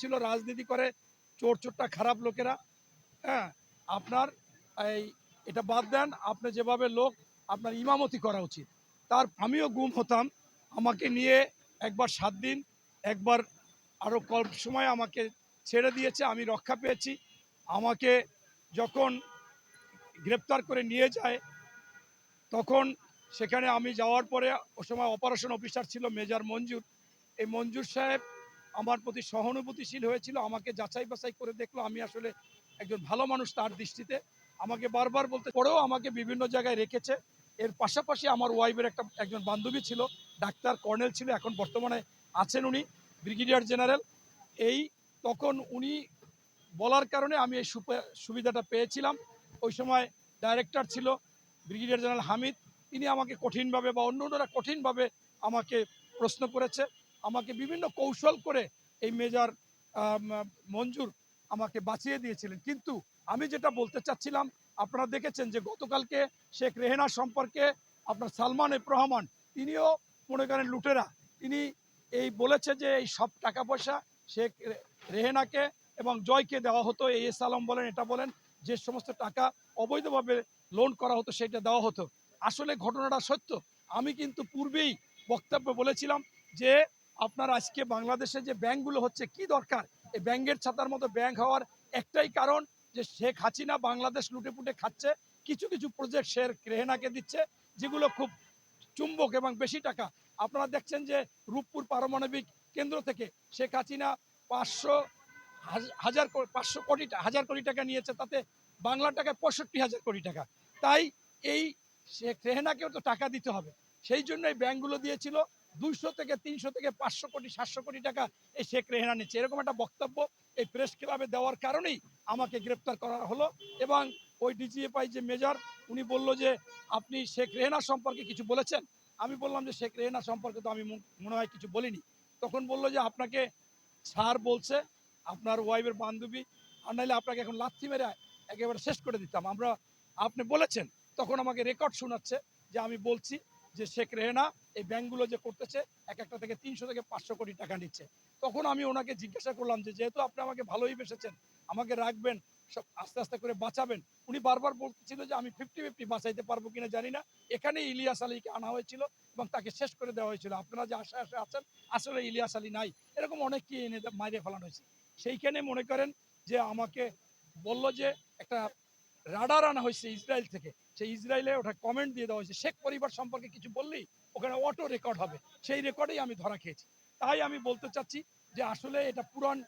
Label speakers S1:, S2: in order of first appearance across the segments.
S1: ছিল, রাজনীতি করে, চোর চোরটা খারাপ লোকেরা হ্যাঁ? আপনার এই, এটা বাদ দেন, আপনি যেভাবে লোক, আপনার ইমামতি করা উচিত। তার, আমিও গুম হতাম, আমাকে নিয়ে একবার সাত দিন, একবার আরও কম সময় আমাকে ছেড়ে দিয়েছে, আমি রক্ষা পেয়েছি। আমাকে যখন গ্রেপ্তার করে নিয়ে যায়, তখন সেখানে আমি যাওয়ার পরে, ও সময় অপারেশন অফিসার ছিল, মেজর মঞ্জুর। এই মঞ্জুর সাহেব আমার প্রতি সহানুভূতিশীল হয়েছিল, আমাকে যাচাই বাছাই করে দেখল আমি আসলে একজন ভালো মানুষ তার দৃষ্টিতে। আমাকে বারবার বলতে, পরেও আমাকে বিভিন্ন জায়গায় রেখেছে। এর পাশাপাশি আমার ওয়াইফের একটা, একজন বান্ধবী ছিল, ডাক্তার কর্নেল ছিল, এখন বর্তমানে আছেন উনি, ব্রিগেডিয়ার জেনারেল। এই তখন উনি বলার কারণে আমি এই সুবিধাটা পেয়েছিলাম। ওই সময় ডাইরেক্টর ছিল, ব্রিগেডিয়ার জেনারেল হামিদ। তিনি আমাকে কঠিনভাবে বা অন্য অন্যরা কঠিনভাবে আমাকে প্রশ্ন করেছে। আমাকে বিভিন্ন কৌশল করে এই মেজর মঞ্জুর আমাকে বাঁচিয়ে দিয়েছিলেন। কিন্তু আমি যেটা বলতে চাচ্ছিলাম, আপনারা দেখেছেন যে গতকালকে শেখ রেহেনা সম্পর্কে আপনার সালমান এফ রহমান তিনিও মনে করেন লুটেরা। তিনি এই বলেছে যে এই সব টাকা পয়সা শেখ রেহেনাকে এবং জয়কে দেওয়া হতো এই এস আলম বলেন, এটা বলেন, যে সমস্ত টাকা অবৈধভাবে লোন করা হতো, সেটা দেওয়া হতো। আসলে ঘটনাটা সত্য। আমি কিন্তু পূর্বেই বক্তব্য বলেছিলাম যে আপনার আজকে বাংলাদেশে যে ব্যাংকগুলো হচ্ছে, কি দরকার? এই ব্যাংকের ছাতার মতো ব্যাংক হওয়ার একটাই কারণ যে শেখ হাসিনা বাংলাদেশ লুটে পুটে খাচ্ছে, কিছু কিছু প্রজেক্ট শের রেহেনাকে দিচ্ছে, যেগুলো খুব চুম্বক এবং বেশি টাকা। আপনারা দেখছেন যে রূপপুর পারমাণবিক কেন্দ্র থেকে শেখ হাসিনা পাঁচশো হাজ- হাজার পাঁচশো কোটি হাজার কোটি টাকা নিয়েছে, তাতে বাংলা টাকায় পঁয়ষট্টি হাজার কোটি টাকা। তাই এই শেখ রেহেনাকেও তো টাকা দিতে হবে। সেই জন্য এই ব্যাংকগুলো দিয়েছিল। দুইশো থেকে তিনশো থেকে পাঁচশো কোটি, সাতশো কোটি টাকা এই শেখ রেহেনা নিচ্ছে। এরকম একটা বক্তব্য এই প্রেস ক্লাবে দেওয়ার কারণেই আমাকে গ্রেপ্তার করা হলো এবং ওই ডিজিএফআই যে মেজর, উনি বলল যে, আপনি শেখ রেহেনা সম্পর্কে কিছু বলেছেন? আমি বললাম যে, শেখ রেহেনা সম্পর্কে তো আমি মনে হয় কিছু বলিনি। তখন বলল যে, আপনাকে স্যার বলছে, আপনার ওয়াইফের বান্ধবী, আর নাহলে আপনাকে এখন লাথি মেরে একেবারে শেষ করে দিতাম। আমরা, আপনি বলেছেন। তখন আমাকে রেকর্ড শোনাচ্ছে যে, আমি বলছি যে শেখ রেহেনা এই ব্যাংকগুলো যে করতেছে, এক একটা থেকে তিনশো থেকে পাঁচশো কোটি টাকা নিচ্ছে। তখন আমি ওনাকে জিজ্ঞাসা করলাম যে, যেহেতু আপনি আমাকে ভালোই বেসেছেন, আমাকে রাখবেন, সব আস্তে আস্তে করে বাঁচাবেন। উনি বারবার বলতেছিল যে, আমি ফিফটি ফিফটি বাঁচাইতে পারব কিনা জানি না। এখানে ইলিয়াস আলীকে আনা হয়েছিল এবং তাকে শেষ করে দেওয়া হয়েছিল। আপনারা যে আশা আশা আছেন, আসলে ইলিয়াস আলী নাই। এরকম অনেককে এনে মাইরে ফেলানো হয়েছে। সেইখানে মনে করেন যে, আমাকে বলল যে, একটা রাডার আনা হয়েছে ইসরায়েল থেকে। সেই ইসরায়েলে ওটা কমেন্ট দিয়ে দেওয়া হয়েছে। শেখ পরিবার সম্পর্কে কিছু বললেই ওখানে অটো রেকর্ড হবে। সেই রেকর্ডেই আমি ধরা খেয়েছি। তাই আমি বলতে চাচ্ছি যে আসলে এটা পুরান,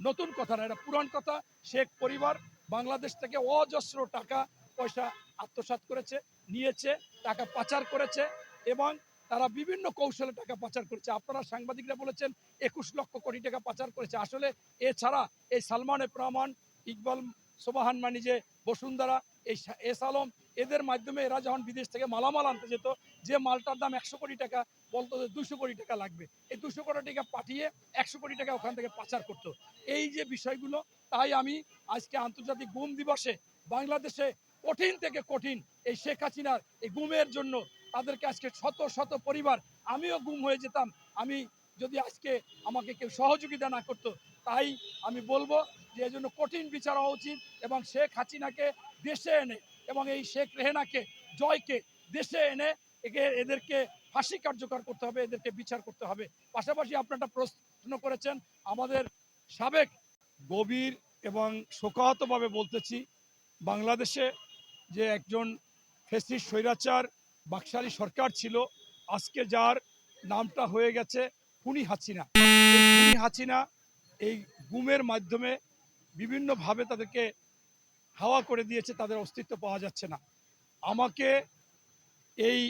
S1: নতুন কথা না, এটা পুরান কথা। শেখ পরিবার বাংলাদেশ থেকে অজস্র টাকা পয়সা আত্মসাৎ করেছে, নিয়েছে, টাকা পাচার করেছে এবং তারা বিভিন্ন কৌশলে টাকা পাচার করেছে। আপনারা সাংবাদিকরা বলেছেন, একুশ লক্ষ কোটি টাকা পাচার করেছে। আসলে এছাড়া এই সালমান রহমান ইকবাল সোবাহান মানি যে বসুন্ধরা, এই এস আলম, এদের মাধ্যমে এরা যখন বিদেশ থেকে মালামাল আনতে যেত, যে মালটার দাম একশো কোটি টাকা, বলতো যে দুশো কোটি টাকা লাগবে। এই দুশো কোটি টাকা পাঠিয়ে একশো কোটি টাকা ওখান থেকে পাচার করতো। এই যে বিষয়গুলো, তাই আমি আজকে আন্তর্জাতিক গুম দিবসে বাংলাদেশে কঠিন থেকে কঠিন এই শেখ হাসিনার এই গুমের জন্য তাদেরকে আজকে শত শত পরিবার, আমিও গুম হয়ে যেতাম। আমি যদি আজকে আমাকে কেউ সহযোগিতা না করতো, তাই আমি বলব যে এই জন্য কঠিন বিচার হওয়া উচিত এবং শেখ হাসিনাকে দেশে এনে এবং এই শেখ রেহেনাকে, জয়কে দেশে এনে একে এদেরকে ফাঁসি কার্যকর করতে হবে, এদেরকে বিচার করতে হবে। পাশাপাশি আপনারা প্রশ্ন করেছেন, আমাদের সাবেক গভীর এবং শোকাহতভাবে বলতেছি, বাংলাদেশে যে একজন ফেসিস স্বৈরাচার বাকশালী সরকার ছিল, আজকে যার নামটা হয়ে গেছে খুনি হাসিনা এই খুনি হাসিনা এই গুমের মাধ্যমে বিভিন্নভাবে তাদেরকে হাওয়া করে দিয়েছে, তাদের অস্তিত্ব পাওয়া যাচ্ছে না। আমাকে এই